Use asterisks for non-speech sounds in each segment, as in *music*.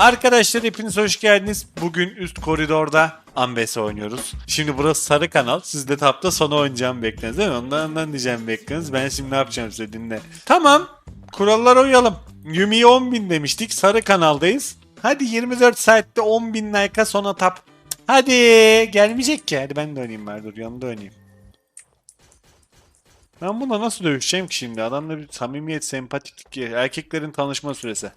Arkadaşlar hepiniz hoş geldiniz. Bugün üst koridorda Ambes oynuyoruz. Şimdi burası sarı kanal. Siz de tapta sona oynayacağım bekleniz değil mi? Ondan, ondan diyeceğim bekleniz. Ben şimdi ne yapacağım size dinle. Tamam. Kurallara uyalım. Yumi'ye 10.000 demiştik. Sarı kanaldayız. Hadi 24 saatte 10.000 like'a sona tap. Hadi gelmeyecek ki. Hadi ben de oynayayım bari dur yanında oynayayım. Ben buna nasıl dövüşeceğim ki şimdi? Adamla bir samimiyet, sempatiklik, erkeklerin tanışma süresi.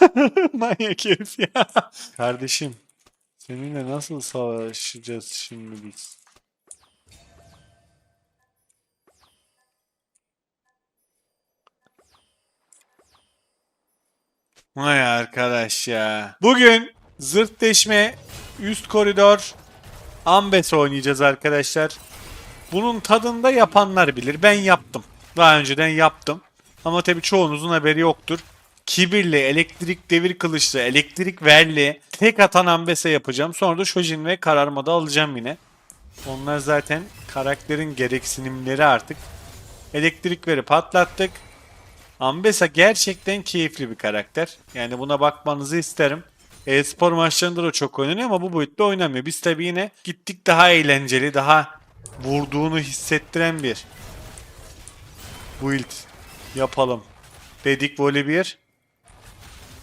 *laughs* Manyak herif ya. Kardeşim, seninle nasıl savaşacağız şimdi biz? Vay arkadaş ya. Bugün zırt deşme üst koridor Ambes oynayacağız arkadaşlar. Bunun tadında yapanlar bilir. Ben yaptım. Daha önceden yaptım. Ama tabii çoğunuzun haberi yoktur. Kibirli, elektrik devir kılıçlı, elektrik verli, tek atan ambese yapacağım. Sonra da Shojin ve kararmada alacağım yine. Onlar zaten karakterin gereksinimleri artık. Elektrik veri patlattık. Ambesa gerçekten keyifli bir karakter. Yani buna bakmanızı isterim. E-spor maçlarında da çok oynanıyor ama bu boyutta oynamıyor. Biz tabii yine gittik daha eğlenceli, daha vurduğunu hissettiren bir build yapalım. Dedik Volibear.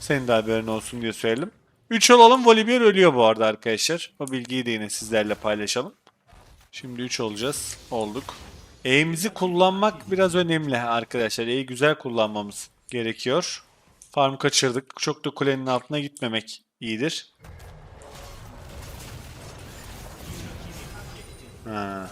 Senin de haberin olsun diye söyledim. 3 olalım Volibear ölüyor bu arada arkadaşlar. O bilgiyi de yine sizlerle paylaşalım. Şimdi 3 olacağız. Olduk. E'mizi kullanmak biraz önemli arkadaşlar. E'yi güzel kullanmamız gerekiyor. Farm kaçırdık. Çok da kulenin altına gitmemek iyidir. Ha.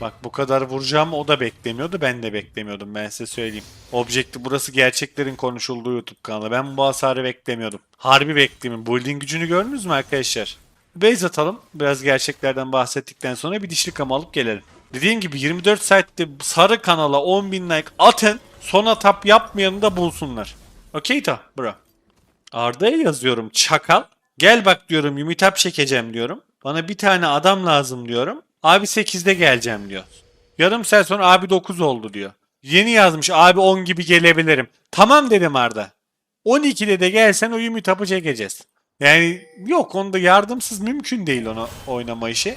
Bak bu kadar vuracağım o da beklemiyordu. Ben de beklemiyordum ben size söyleyeyim. Objekti burası gerçeklerin konuşulduğu YouTube kanalı. Ben bu hasarı beklemiyordum. Harbi beklemiyorum. Building gücünü gördünüz mü arkadaşlar? Base atalım. Biraz gerçeklerden bahsettikten sonra bir dişli kama alıp gelelim. Dediğim gibi 24 saatte sarı kanala 10.000 like atın. Sona tap yapmayanı da bulsunlar. Okey ta bro. Arda'ya yazıyorum çakal. Gel bak diyorum Ümitap çekeceğim diyorum. Bana bir tane adam lazım diyorum. Abi 8'de geleceğim diyor. Yarım saat sonra abi 9 oldu diyor. Yeni yazmış abi 10 gibi gelebilirim. Tamam dedim Arda. 12'de de gelsen o Ümitap'ı çekeceğiz. Yani yok onda yardımsız mümkün değil onu oynama işi.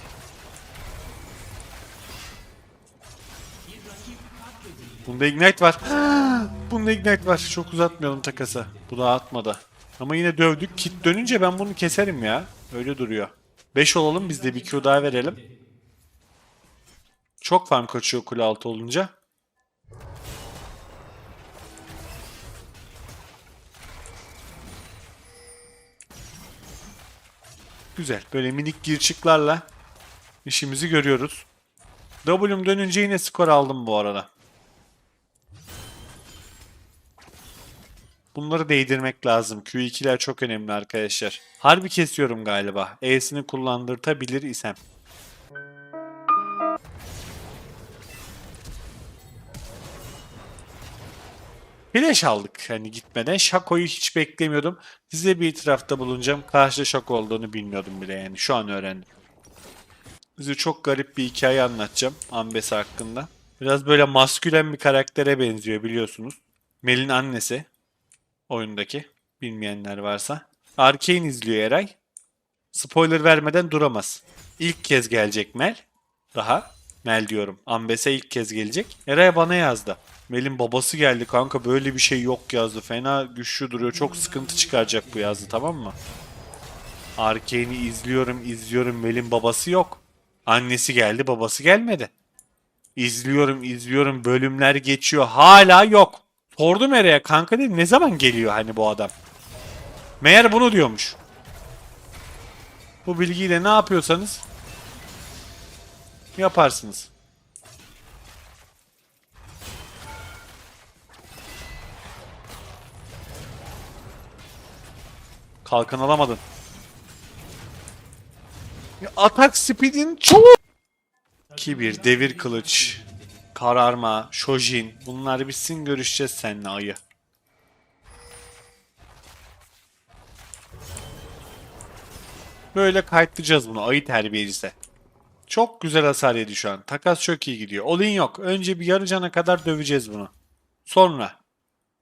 Bunda ignite var. *gasps* Bunda ignite var. Çok uzatmayalım takası. Bu da atmadı. Ama yine dövdük. Kit dönünce ben bunu keserim ya. Öyle duruyor. 5 olalım biz de bir Q daha verelim. Çok farm kaçıyor kule altı olunca. Güzel. Böyle minik girçiklerle işimizi görüyoruz. W'm dönünce yine skor aldım bu arada. Bunları değdirmek lazım. Q2'ler çok önemli arkadaşlar. Harbi kesiyorum galiba. E'sini kullandırtabilir isem. Flash aldık hani gitmeden. Şako'yu hiç beklemiyordum. Size bir itirafta bulunacağım. Karşıda şok olduğunu bilmiyordum bile yani. Şu an öğrendim. Size çok garip bir hikaye anlatacağım Ambes hakkında. Biraz böyle maskülen bir karaktere benziyor biliyorsunuz. Mel'in annesi oyundaki bilmeyenler varsa. Arkane izliyor Eray. Spoiler vermeden duramaz. İlk kez gelecek Mel. Daha. Mel diyorum. Ambes'e ilk kez gelecek. Eray bana yazdı. Mel'in babası geldi kanka böyle bir şey yok yazdı. Fena güçlü duruyor. Çok sıkıntı çıkaracak bu yazdı tamam mı? Arkane'i izliyorum izliyorum. Mel'in babası yok. Annesi geldi babası gelmedi. İzliyorum izliyorum bölümler geçiyor. Hala yok. Sordum Eray'a kanka dedim ne zaman geliyor hani bu adam. Meğer bunu diyormuş. Bu bilgiyle ne yapıyorsanız yaparsınız. Kalkan alamadın. Ya Atak speed'in çok Kibir, devir kılıç, kararma, shojin bunlar bitsin görüşeceğiz seninle ayı. Böyle kayıtlayacağız bunu ayı terbiyecisi. Çok güzel hasar yedi şu an. Takas çok iyi gidiyor. Olin yok. Önce bir yarı cana kadar döveceğiz bunu. Sonra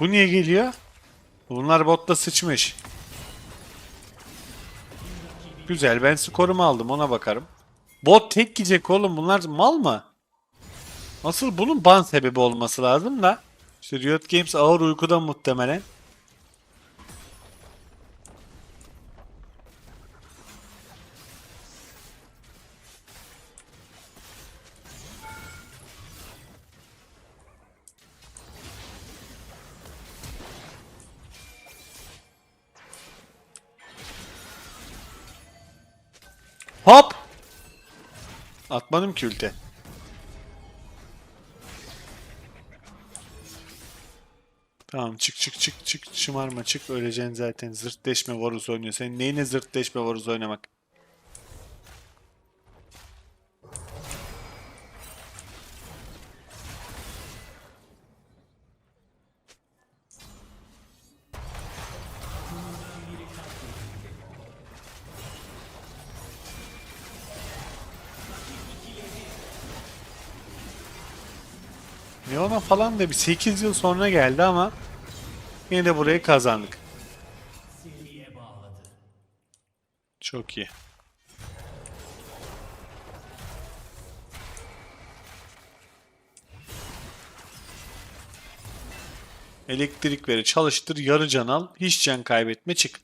Bu niye geliyor? Bunlar botta sıçmış. Güzel ben skorumu aldım ona bakarım. Bot tek gidecek oğlum bunlar mal mı? Asıl bunun ban sebebi olması lazım da. İşte Riot Games ağır uykuda muhtemelen. Hop! Atmadım ki ulti. Tamam çık çık çık çık şımarma çık öleceksin zaten zırt deşme Varus oynuyor. Senin neyine zırt deşme Varus oynamak? Leona falan da bir 8 yıl sonra geldi ama yine de burayı kazandık. Çok iyi. Elektrik veri çalıştır, yarı can al, hiç can kaybetme çık.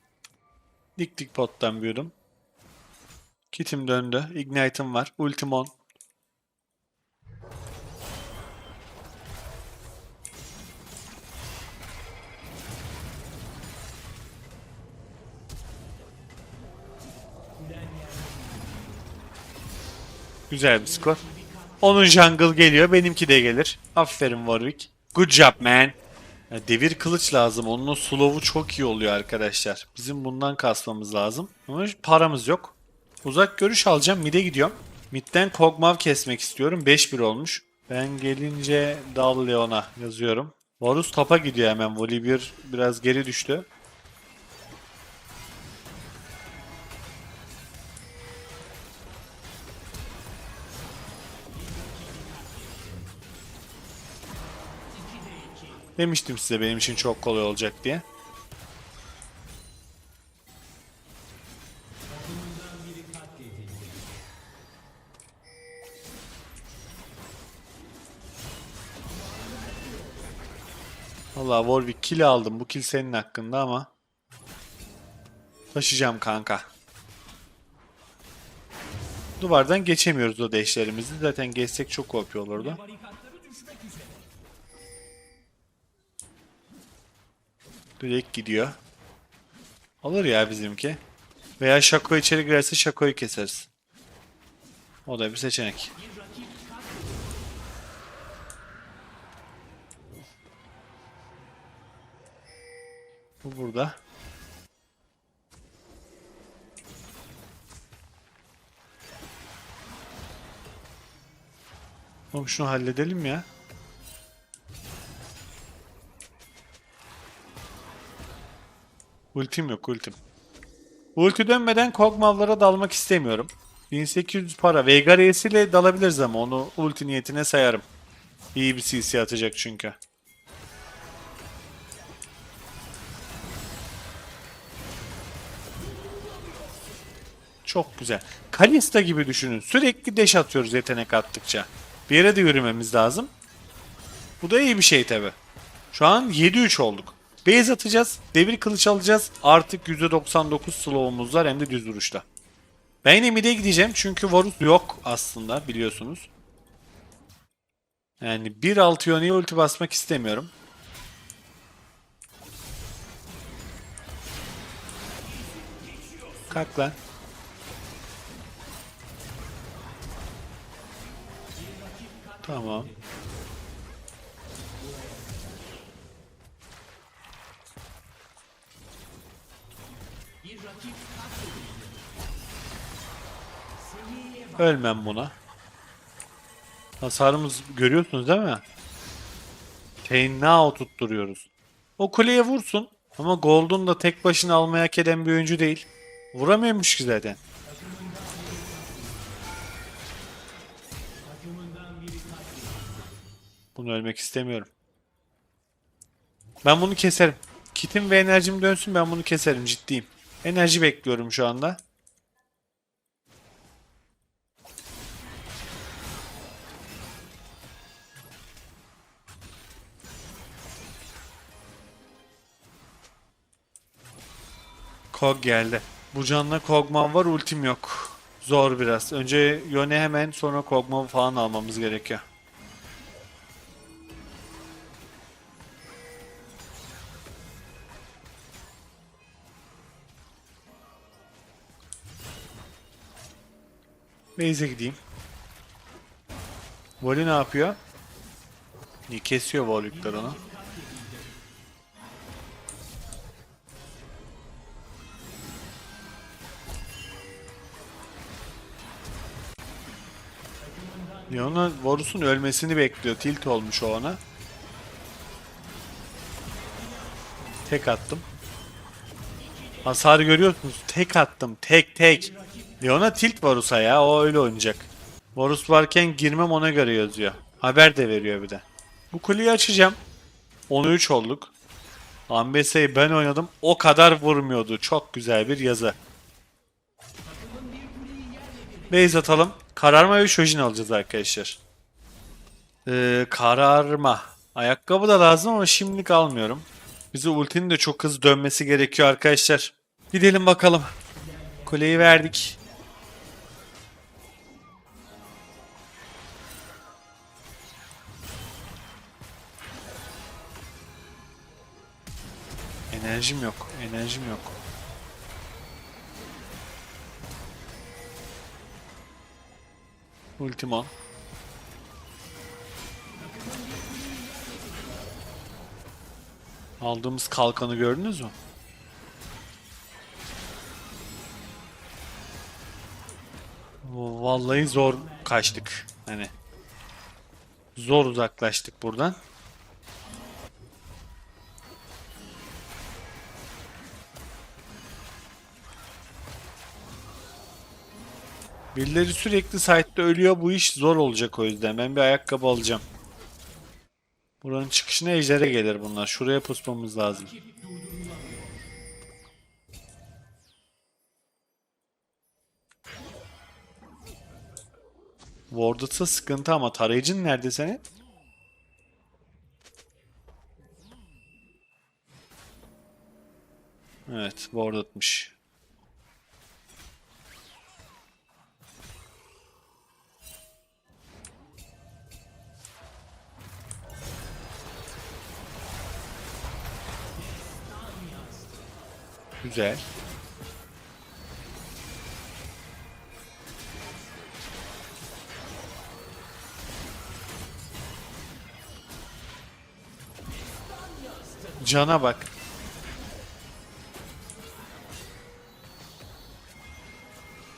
Dik dik pottan yorum. Kitim döndü, ignite'ım var, ultim. Güzel bir skor. Onun jungle geliyor. Benimki de gelir. Aferin Warwick. Good job man. Ya devir kılıç lazım. Onun o slow'u çok iyi oluyor arkadaşlar. Bizim bundan kasmamız lazım. Ama paramız yok. Uzak görüş alacağım. Mid'e gidiyorum. Mid'den Kog'Maw kesmek istiyorum. 5-1 olmuş. Ben gelince Dal Leon'a yazıyorum. Varus tapa gidiyor hemen. Volibear biraz geri düştü. Demiştim size benim için çok kolay olacak diye. Valla Warwick kill aldım. Bu kill senin hakkında ama taşıyacağım kanka. Duvardan geçemiyoruz o deşlerimizi. Zaten geçsek çok OP olurdu. Direkt gidiyor. Alır ya bizimki. Veya Şako içeri girerse Şako'yu keseriz. O da bir seçenek. Bu burada. Oğlum şunu halledelim ya. Ultim yok ultim. Ulti dönmeden Kog'Maw'lara dalmak istemiyorum. 1800 para. Veigar ile dalabiliriz ama onu ulti niyetine sayarım. İyi bir CC atacak çünkü. Çok güzel. Kalista gibi düşünün. Sürekli deş atıyoruz yetenek attıkça. Bir yere de yürümemiz lazım. Bu da iyi bir şey tabi. Şu an 7-3 olduk. Base atacağız. Devir kılıç alacağız. Artık %99 slow'umuz var hem de düz duruşta. Ben yine mid'e gideceğim çünkü Varus yok aslında biliyorsunuz. Yani 1.6 Yone'ye ulti basmak istemiyorum. Kalk lan. Tamam. Ölmem buna. Hasarımız görüyorsunuz değil mi? Now tutturuyoruz. O kuleye vursun. Ama Gold'un da tek başına almaya hak eden bir oyuncu değil. Vuramıyormuş ki zaten. Bunu ölmek istemiyorum. Ben bunu keserim. Kitim ve enerjim dönsün ben bunu keserim ciddiyim. Enerji bekliyorum şu anda. Kog geldi. Bu canla Kog'Maw var ultim yok. Zor biraz. Önce Yone hemen sonra Kog'Maw falan almamız gerekiyor. Base'e gideyim. Voli ne yapıyor? İyi kesiyor Volükler onu. Leona Varus'un ölmesini bekliyor. Tilt olmuş o ona. Tek attım. Hasarı görüyorsunuz. Tek attım. Tek tek. Leona tilt Varus'a ya. O öyle oynayacak. Varus varken girmem ona göre yazıyor. Haber de veriyor bir de. Bu kuleyi açacağım. 13 olduk. Ambese'yi ben oynadım. O kadar vurmuyordu. Çok güzel bir yazı. Base atalım. Kararma ve Shojin alacağız arkadaşlar. Ee, kararma. Ayakkabı da lazım ama şimdilik almıyorum. Bize ultinin de çok hızlı dönmesi gerekiyor arkadaşlar. Gidelim bakalım. Kuleyi verdik. Enerjim yok. Enerjim yok. Ultimon. Aldığımız kalkanı gördünüz mü? Vallahi zor kaçtık. Hani zor uzaklaştık buradan. Birileri sürekli site'de ölüyor. Bu iş zor olacak o yüzden. Ben bir ayakkabı alacağım. Buranın çıkışına ejdere gelir bunlar. Şuraya pusmamız lazım. Warded'sa sıkıntı ama tarayıcın nerede senin? Evet, Warded'mış. Güzel. Cana bak.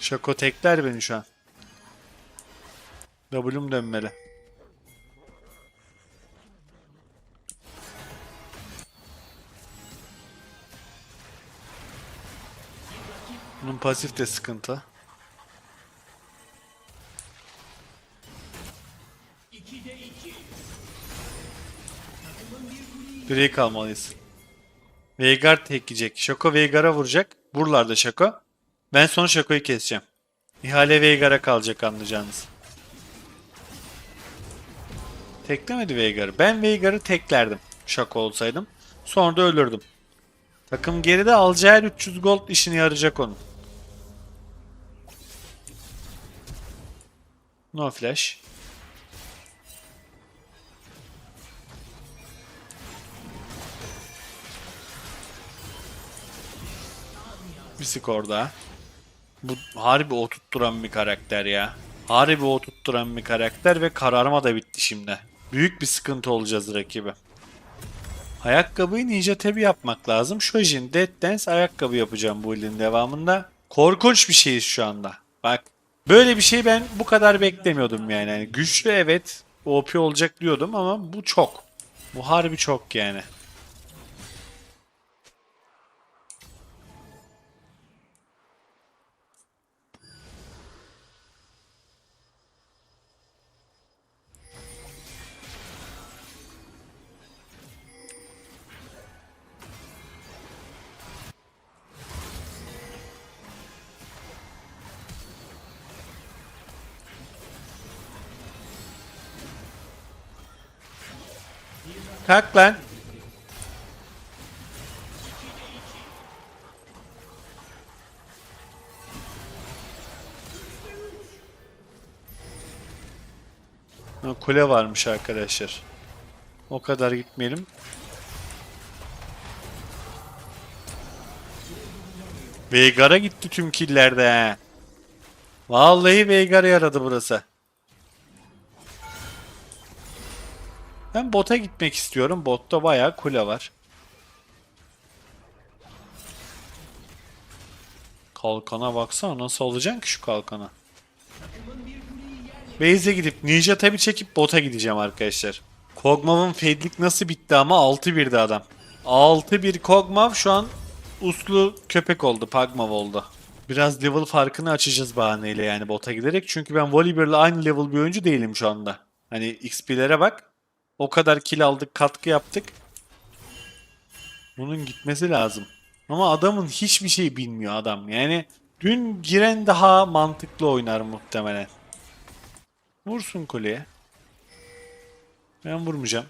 Şako tekler beni şu an. W'm dönmeli. Bunun pasif de sıkıntı. Drake almalıyız. Veigar tek yiyecek. Şako Veigar'a vuracak. Buralarda Şako. Ben sonra Şako'yu keseceğim. İhale Veigar'a kalacak anlayacağınız. Teklemedi Veigar'ı. Ben Veigar'ı teklerdim. Şako olsaydım. Sonra da ölürdüm. Takım geride alacağı her 300 gold işine yarayacak onun. No flash. Bir skor daha. Bu harbi o tutturan bir karakter ya. Harbi o tutturan bir karakter ve kararma da bitti şimdi. Büyük bir sıkıntı olacağız rakibi. Ayakkabıyı ninja tabi yapmak lazım. Shojin Dead Dance ayakkabı yapacağım bu ilin devamında. Korkunç bir şeyiz şu anda. Bak böyle bir şey ben bu kadar beklemiyordum yani. yani güçlü evet OP olacak diyordum ama bu çok. Bu harbi çok yani. Kalk lan. Ha, kule varmış arkadaşlar. O kadar gitmeyelim. Veigar'a gitti tüm killerde. Vallahi Veigar'a yaradı burası. Ben bota gitmek istiyorum. Botta bayağı kule var. Kalkana baksana nasıl olacaksın ki şu kalkana. Base'e gidip Ninja tabi çekip bota gideceğim arkadaşlar. Kog'Maw'ın fade'lik nasıl bitti ama 6-1'di adam. 6-1 Kog'Maw şu an uslu köpek oldu. Pugmav oldu. Biraz level farkını açacağız bahaneyle yani bota giderek. Çünkü ben Volibear'la aynı level bir oyuncu değilim şu anda. Hani XP'lere bak. O kadar kill aldık, katkı yaptık. Bunun gitmesi lazım. Ama adamın hiçbir şey bilmiyor adam. Yani dün giren daha mantıklı oynar muhtemelen. Vursun kuleye. Ben vurmayacağım.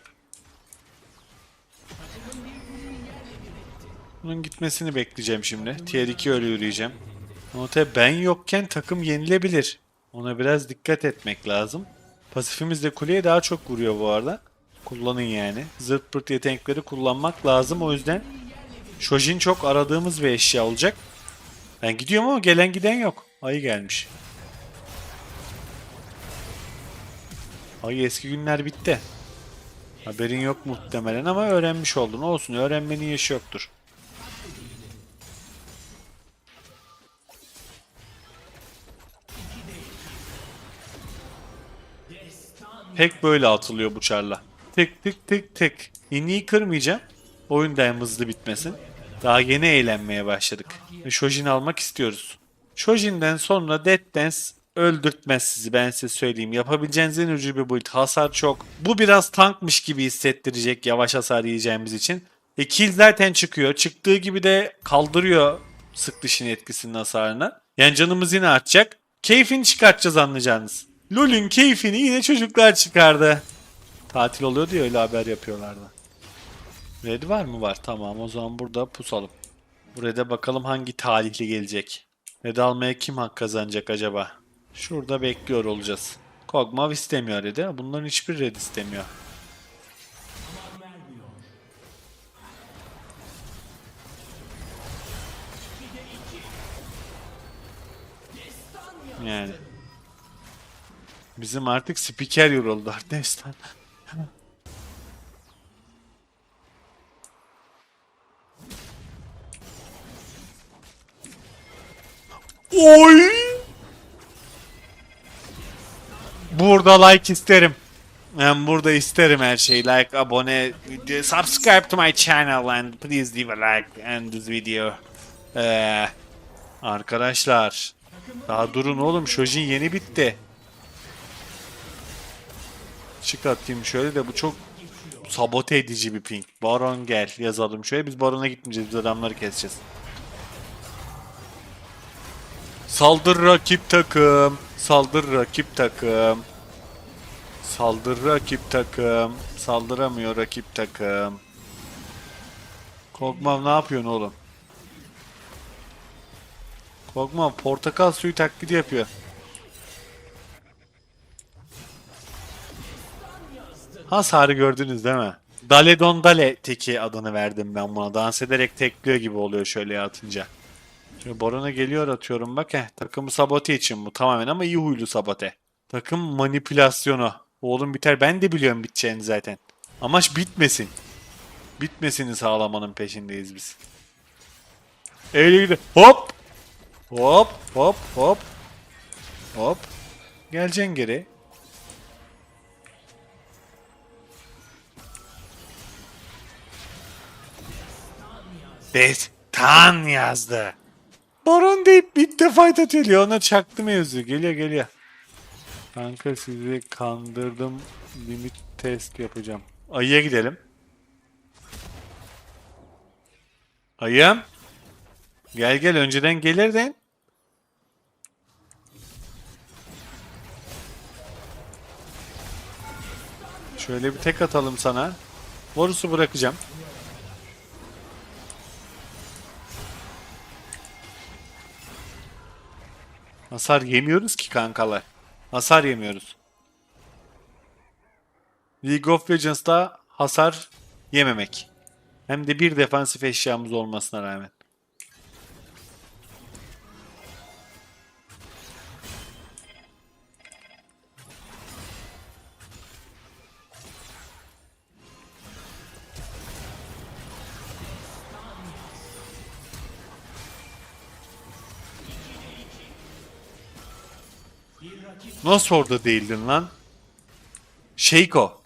Bunun gitmesini bekleyeceğim şimdi. Tier 2 öyle yürüyeceğim. Ama tabi ben yokken takım yenilebilir. Ona biraz dikkat etmek lazım. Pasifimiz de kuleye daha çok vuruyor bu arada. Kullanın yani. Zırt pırt yetenekleri kullanmak lazım. O yüzden Shojin çok aradığımız bir eşya olacak. Ben gidiyorum ama gelen giden yok. Ayı gelmiş. Ay eski günler bitti. Haberin yok muhtemelen ama öğrenmiş oldun. Olsun öğrenmenin yaşı yoktur. Pek böyle atılıyor bu çarla. Tık tık tık tık. İnliği kırmayacağım. Oyun da hem hızlı bitmesin. Daha yeni eğlenmeye başladık. Ve Shojin almak istiyoruz. Shojin'den sonra Dead Dance öldürtmez sizi ben size söyleyeyim. Yapabileceğiniz en ucuz bir build. Hasar çok. Bu biraz tankmış gibi hissettirecek yavaş hasar yiyeceğimiz için. E kill zaten çıkıyor. Çıktığı gibi de kaldırıyor sık dişin etkisinin hasarını. Yani canımız yine artacak. Keyfini çıkartacağız anlayacağınız. LoL'ün keyfini yine çocuklar çıkardı. Tatil oluyor diye öyle haber yapıyorlardı. Red var mı? Var. Tamam o zaman burada pusalım. Buraya bakalım hangi talihli gelecek. Red almaya kim hak kazanacak acaba? Şurada bekliyor olacağız. Kog'Maw istemiyor Red'i. Bunların hiçbir Red istemiyor. Yani. Bizim artık spiker yoruldular. *laughs* Destan. Oy! Burada like isterim. Ben burada isterim her şeyi. Like, abone, subscribe to my channel and please leave a like and this video. Ee, arkadaşlar. Daha durun oğlum. Shojin yeni bitti. Çık atayım şöyle de bu çok sabote edici bir ping. Baron gel yazalım şöyle. Biz Baron'a gitmeyeceğiz. Biz adamları keseceğiz. Saldır rakip takım. Saldır rakip takım. Saldır rakip takım. Saldıramıyor rakip takım. Kog'Maw ne yapıyorsun oğlum? Kog'Maw portakal suyu taklidi yapıyor. Hasarı gördünüz değil mi? Daledon Dale teki adını verdim ben buna. Dans ederek tekliyor gibi oluyor şöyle atınca. Şimdi Baron'a geliyor atıyorum bak. Heh, takımı sabote için bu tamamen ama iyi huylu sabote. Takım manipülasyonu. Oğlum biter ben de biliyorum biteceğini zaten. Amaç bitmesin. Bitmesini sağlamanın peşindeyiz biz. Öyle gidiyor. Hop! Hop hop hop. Hop. Geleceksin geri. Destan yazdı. Baron deyip bitti fight atıyor. Leon'a çaktı mevzu. Geliyor geliyor. Kanka sizi kandırdım. Limit test yapacağım. Ayıya gidelim. Ayım. Gel gel önceden gelirdin. Şöyle bir tek atalım sana. Borusu bırakacağım. Hasar yemiyoruz ki kankalar. Hasar yemiyoruz. League of Legends'da hasar yememek. Hem de bir defansif eşyamız olmasına rağmen. Nasıl orada değildin lan? Sheiko.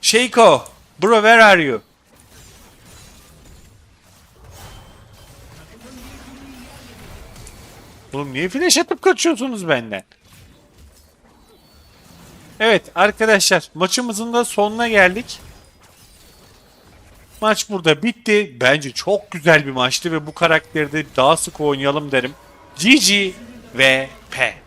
Sheiko. Bro where are you? Oğlum niye flash atıp kaçıyorsunuz benden? Evet arkadaşlar maçımızın da sonuna geldik. Maç burada bitti. Bence çok güzel bir maçtı ve bu karakteri de daha sık oynayalım derim. GG ve P.